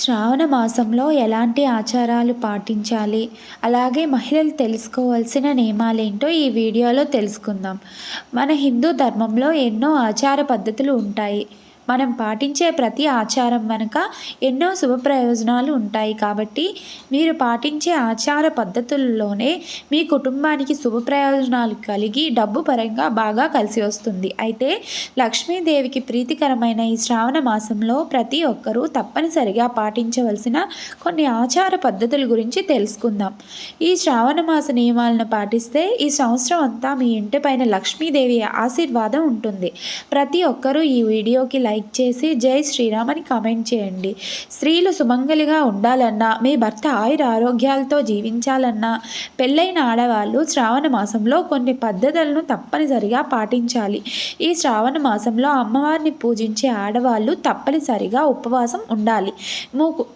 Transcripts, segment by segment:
శ్రావణ మాసంలో ఎలాంటి ఆచారాలు పాటించాలి? అలాగే మహిళలు తెలుసుకోవాల్సిన నియమాలేంటో ఈ వీడియోలో తెలుసుకుందాం. మన హిందూ ధర్మంలో ఎన్నో ఆచార పద్ధతులు ఉంటాయి. మనం పాటించే ప్రతి ఆచారం వెనుక ఎన్నో శుభ ప్రయోజనాలు ఉంటాయి. కాబట్టి మీరు పాటించే ఆచార పద్ధతుల్లోనే మీ కుటుంబానికి శుభ ప్రయోజనాలు కలిగి డబ్బు పరంగా బాగా కలిసి వస్తుంది. అయితే లక్ష్మీదేవికి ప్రీతికరమైన ఈ శ్రావణ మాసంలో ప్రతి ఒక్కరూ తప్పనిసరిగా పాటించవలసిన కొన్ని ఆచార పద్ధతుల గురించి తెలుసుకుందాం. ఈ శ్రావణ మాస నియమాలను పాటిస్తే ఈ సంవత్సరం అంతా మీ ఇంటిపైన లక్ష్మీదేవి ఆశీర్వాదం ఉంటుంది. ప్రతి ఒక్కరూ ఈ వీడియోకి లైక్ లైక్ చేసి జై శ్రీరామ్ అని కామెంట్ చేయండి. స్త్రీలు సుమంగలిగా ఉండాలన్నా మీ భర్త ఆయుర ఆరోగ్యాలతో జీవించాలన్నా పెళ్ళైన ఆడవాళ్ళు శ్రావణ మాసంలో కొన్ని పద్ధతులను తప్పనిసరిగా పాటించాలి. ఈ శ్రావణ మాసంలో అమ్మవారిని పూజించే ఆడవాళ్ళు తప్పనిసరిగా ఉపవాసం ఉండాలి.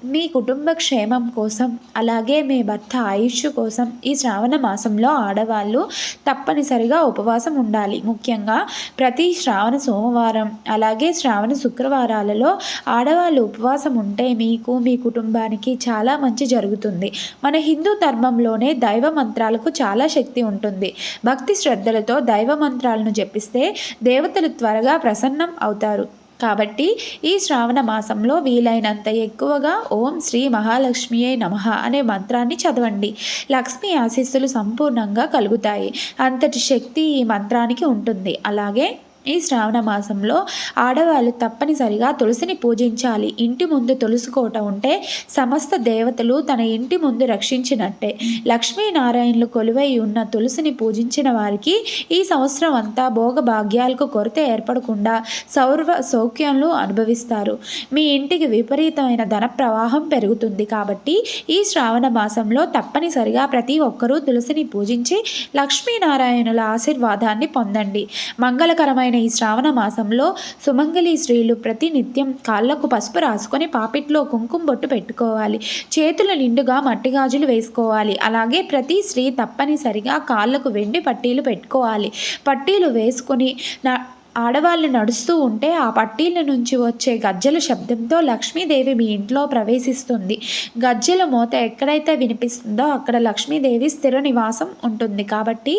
మీ కుటుంబ క్షేమం కోసం అలాగే మీ భర్త ఆయుష్ కోసం ఈ శ్రావణ మాసంలో ఆడవాళ్ళు తప్పనిసరిగా ఉపవాసం ఉండాలి. ముఖ్యంగా ప్రతి శ్రావణ సోమవారం అలాగే శ్రావణ శ్రావణ శుక్రవారాలలో ఆడవాళ్ళు ఉపవాసం ఉంటే మీకు మీ కుటుంబానికి చాలా మంచి జరుగుతుంది. మన హిందూ ధర్మంలోనే దైవ మంత్రాలకు చాలా శక్తి ఉంటుంది. భక్తి శ్రద్ధలతో దైవ మంత్రాలను జపిస్తే దేవతలు త్వరగా ప్రసన్నం అవుతారు. కాబట్టి ఈ శ్రావణ మాసంలో వీలైనంత ఎక్కువగా ఓం శ్రీ మహాలక్ష్మియే నమ అనే మంత్రాన్ని చదవండి. లక్ష్మి ఆశీస్సులు సంపూర్ణంగా కలుగుతాయి. అంతటి శక్తి ఈ మంత్రానికి ఉంటుంది. అలాగే ఈ శ్రావణ మాసంలో ఆడవాళ్ళు తప్పనిసరిగా తులసిని పూజించాలి. ఇంటి ముందు తులుసుకోట ఉంటే సమస్త దేవతలు తన ఇంటి ముందు రక్షించినట్టే. లక్ష్మీనారాయణలు కొలువై ఉన్న తులసిని పూజించిన వారికి ఈ సంవత్సరం అంతా భోగభాగ్యాలకు కొరత ఏర్పడకుండా సౌర్వ సౌఖ్యంలు అనుభవిస్తారు. మీ ఇంటికి విపరీతమైన ధన ప్రవాహం పెరుగుతుంది కాబట్టి ఈ శ్రావణ మాసంలో తప్పనిసరిగా ప్రతి ఒక్కరూ తులసిని పూజించి లక్ష్మీనారాయణుల ఆశీర్వాదాన్ని పొందండి. మంగళకరమైన ఈ శ్రావణ మాసంలో సుమంగళి స్త్రీలు ప్రతినిత్యం కాళ్ళకు పసుపు రాసుకొని పాపిట్లో కుంకుమ బొట్టు పెట్టుకోవాలి. చేతుల నిండుగా మట్టి గాజులు వేసుకోవాలి. అలాగే ప్రతి స్త్రీ తప్పనిసరిగా కాళ్ళకు వెండి పట్టీలు పెట్టుకోవాలి. పట్టీలు వేసుకొని నా ఆడవాళ్ళు నడుస్తూ ఉంటే ఆ పట్టీల నుంచి వచ్చే గజ్జల శబ్దంతో లక్ష్మీదేవి మీ ఇంట్లో ప్రవేశిస్తుంది. గజ్జల మూత ఎక్కడైతే వినిపిస్తుందో అక్కడ లక్ష్మీదేవి స్థిర నివాసం ఉంటుంది. కాబట్టి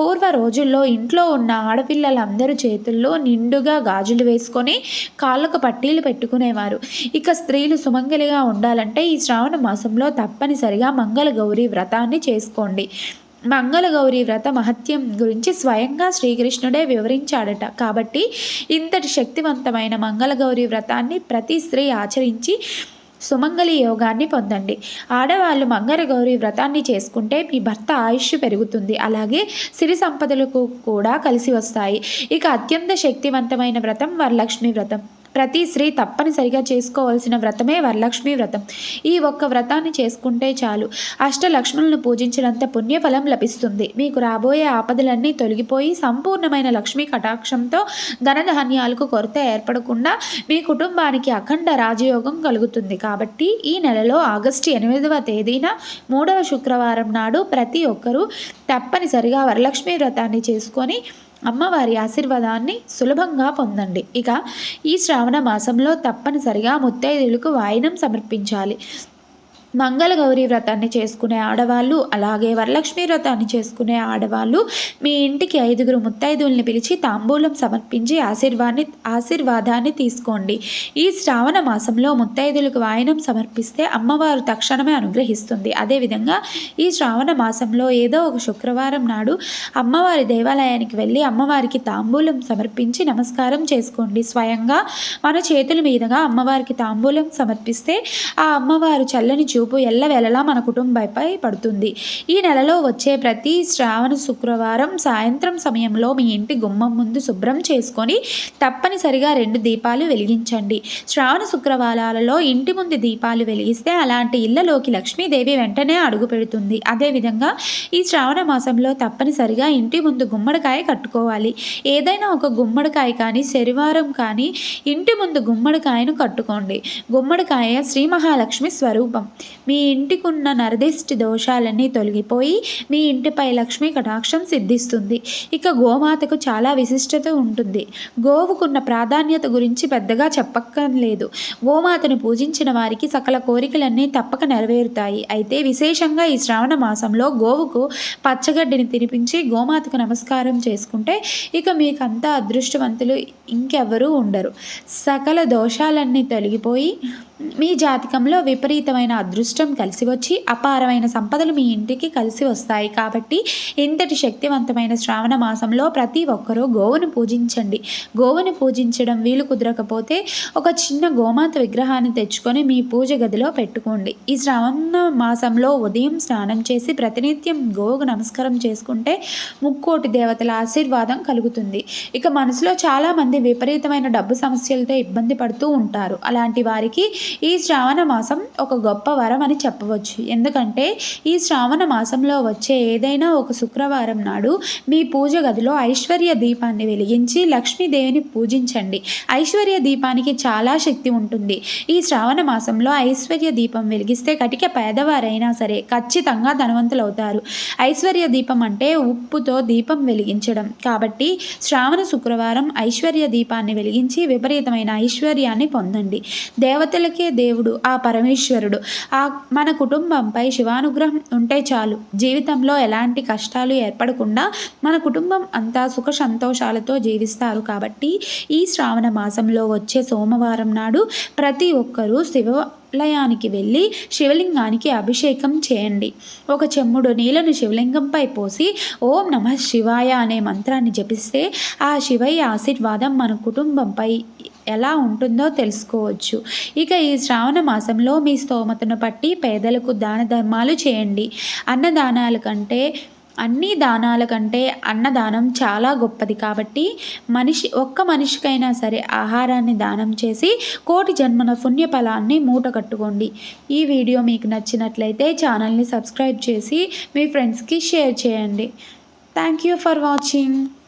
పూర్వ రోజుల్లో ఇంట్లో ఉన్న ఆడపిల్లలందరూ చేతుల్లో నిండుగా గాజులు వేసుకొని కాళ్ళకు పట్టీలు పెట్టుకునేవారు. ఇక స్త్రీలు సుమంగలిగా ఉండాలంటే ఈ శ్రావణ మాసంలో తప్పనిసరిగా మంగళగౌరి వ్రతాన్ని చేసుకోండి. మంగళగౌరి వ్రత మహత్యం గురించి స్వయంగా శ్రీకృష్ణుడే వివరించాడట. కాబట్టి ఇంతటి శక్తివంతమైన మంగళగౌరి వ్రతాన్ని ప్రతి స్త్రీ ఆచరించి సుమంగళి యోగాన్ని పొందండి. ఆడవాళ్ళు మంగళగౌరి వ్రతాన్ని చేసుకుంటే మీ భర్త ఆయుష్ పెరుగుతుంది. అలాగే సిరి సంపదలకు కూడా కలిసి వస్తాయి. ఇక అత్యంత శక్తివంతమైన వ్రతం వరలక్ష్మి వ్రతం. ప్రతి స్త్రీ తప్పనిసరిగా చేసుకోవాల్సిన వ్రతమే వరలక్ష్మి వ్రతం. ఈ ఒక్క వ్రతాన్ని చేసుకుంటే చాలు. అష్టలక్ష్ములను పూజించినంత పుణ్యఫలం లభిస్తుంది. మీకు రాబోయే ఆపదలన్నీ తొలగిపోయి సంపూర్ణమైన లక్ష్మీ కటాక్షంతో ధనధాన్యాలకు కొరత ఏర్పడకుండా మీ కుటుంబానికి అఖండ రాజయోగం కలుగుతుంది. కాబట్టి ఈ నెలలో ఆగస్టు ఎనిమిదవ తేదీన మూడవ శుక్రవారం నాడు ప్రతి ఒక్కరూ తప్పనిసరిగా వరలక్ష్మి వ్రతాన్ని చేసుకొని అమ్మవారి ఆశీర్వాదాన్ని సులభంగా పొందండి. ఇక ఈ శ్రావణ మాసంలో తప్పనిసరిగా ముత్తైదులకు వాయినం సమర్పించాలి. మంగళగౌరి వ్రతాన్ని చేసుకునే ఆడవాళ్ళు అలాగే వరలక్ష్మి వ్రతాన్ని చేసుకునే ఆడవాళ్ళు మీ ఇంటికి ఐదుగురు ముత్తైదుల్ని పిలిచి తాంబూలం సమర్పించి ఆశీర్వాన్ని ఆశీర్వాదాన్ని తీసుకోండి. ఈ శ్రావణ మాసంలో ముత్తైదులకు వాయనం సమర్పిస్తే అమ్మవారు తక్షణమే అనుగ్రహిస్తుంది. అదేవిధంగా ఈ శ్రావణ మాసంలో ఏదో ఒక శుక్రవారం నాడు అమ్మవారి దేవాలయానికి వెళ్ళి అమ్మవారికి తాంబూలం సమర్పించి నమస్కారం చేసుకోండి. స్వయంగా మన చేతుల మీదుగా అమ్మవారికి తాంబూలం సమర్పిస్తే ఆ అమ్మవారు చల్లని చూ చూపు ఎల్లవేళలా మన కుటుంబంపై పడుతుంది. ఈ నెలలో వచ్చే ప్రతి శ్రావణ శుక్రవారం సాయంత్రం సమయంలో మీ ఇంటి గుమ్మం ముందు శుభ్రం చేసుకొని తప్పనిసరిగా రెండు దీపాలు వెలిగించండి. శ్రావణ శుక్రవారాలలో ఇంటి ముందు దీపాలు వెలిగిస్తే అలాంటి ఇళ్ళలోకి లక్ష్మీదేవి వెంటనే అడుగు పెడుతుంది. అదేవిధంగా ఈ శ్రావణ మాసంలో తప్పనిసరిగా ఇంటి ముందు గుమ్మడికాయ కట్టుకోవాలి. ఏదైనా ఒక గుమ్మడికాయ కానీ శనివారం కానీ ఇంటి ముందు గుమ్మడికాయను కట్టుకోండి. గుమ్మడికాయ శ్రీ మహాలక్ష్మి స్వరూపం. మీ ఇంటికి ఉన్న నరదిష్టి దోషాలన్నీ తొలగిపోయి మీ ఇంటిపై లక్ష్మీ కటాక్షం సిద్ధిస్తుంది. ఇక గోమాతకు చాలా విశిష్టత ఉంటుంది. గోవుకున్న ప్రాధాన్యత గురించి పెద్దగా చెప్పక్కర్లేదు. గోమాతను పూజించిన వారికి సకల కోరికలన్నీ తప్పక నెరవేరుతాయి. అయితే విశేషంగా ఈ శ్రావణ మాసంలో గోవుకు పచ్చగడ్డిని తినిపించి గోమాతకు నమస్కారం చేసుకుంటే ఇక మీకంతా అదృష్టవంతులు ఇంకెవరూ ఉండరు. సకల దోషాలన్నీ తొలగిపోయి మీ జాతకంలో విపరీతమైన అదృష్టం కలిసి వచ్చి అపారమైన సంపదలు మీ ఇంటికి కలిసి వస్తాయి. కాబట్టి ఇంతటి శక్తివంతమైన శ్రావణ మాసంలో ప్రతి ఒక్కరూ గోవును పూజించండి. గోవును పూజించడం వీలు కుదరకపోతే ఒక చిన్న గోమాత విగ్రహాన్ని తెచ్చుకొని మీ పూజ గదిలో పెట్టుకోండి. ఈ శ్రావణ మాసంలో ఉదయం స్నానం చేసి ప్రతినిత్యం గోవుకు నమస్కారం చేసుకుంటే ముక్కోటి దేవతల ఆశీర్వాదం కలుగుతుంది. ఇక మనసులో చాలామంది విపరీతమైన డబ్బు సమస్యలతో ఇబ్బంది పడుతూ ఉంటారు. అలాంటి వారికి ఈ శ్రావణ మాసం ఒక గొప్ప వరం అని చెప్పవచ్చు. ఎందుకంటే ఈ శ్రావణ మాసంలో వచ్చే ఏదైనా ఒక శుక్రవారం నాడు మీ పూజ గదిలో ఐశ్వర్య దీపాన్ని వెలిగించి లక్ష్మీదేవిని పూజించండి. ఐశ్వర్య దీపానికి చాలా శక్తి ఉంటుంది. ఈ శ్రావణ మాసంలో ఐశ్వర్య దీపం వెలిగిస్తే కటిక పేదవారైనా సరే ఖచ్చితంగా ధనవంతులవుతారు. ఐశ్వర్య దీపం అంటే ఉప్పుతో దీపం వెలిగించడం. కాబట్టి శ్రావణ శుక్రవారం ఐశ్వర్య దీపాన్ని వెలిగించి విపరీతమైన ఐశ్వర్యాన్ని పొందండి. దేవతలకే దేవుడు ఆ పరమేశ్వరుడు ఆ మన కుటుంబంపై శివానుగ్రహం ఉంటే చాలు. జీవితంలో ఎలాంటి కష్టాలు ఏర్పడకుండా మన కుటుంబం అంతా సుఖ సంతోషాలతో జీవిస్తారు కాబట్టి ఈ శ్రావణ మాసంలో వచ్చే సోమవారం నాడు ప్రతి ఒక్కరూ శివ ఆలయానికి వెళ్ళి శివలింగానికి అభిషేకం చేయండి. ఒక చెమ్ముడు నీళ్ళను శివలింగంపై పోసి ఓం నమ శివాయ అనే మంత్రాన్ని జపిస్తే ఆ శివయ్య ఆశీర్వాదం మన కుటుంబంపై ఎలా ఉంటుందో తెలుసుకోవచ్చు. ఇక ఈ శ్రావణ మాసంలో మీ స్తోమతను బట్టి పేదలకు దాన ధర్మాలు చేయండి. అన్నదానాల కంటే అన్ని దానాల కంటే అన్నదానం చాలా గొప్పది. కాబట్టి మనిషి ఒక్క మనిషికైనా సరే ఆహారాన్ని దానం చేసి కోటి జన్మన పుణ్య ఫలాన్ని మూట కట్టుకోండి. ఈ వీడియో మీకు నచ్చినట్లయితే ఛానల్ని సబ్స్క్రైబ్ చేసి మీ ఫ్రెండ్స్కి షేర్ చేయండి. Thank you for watching.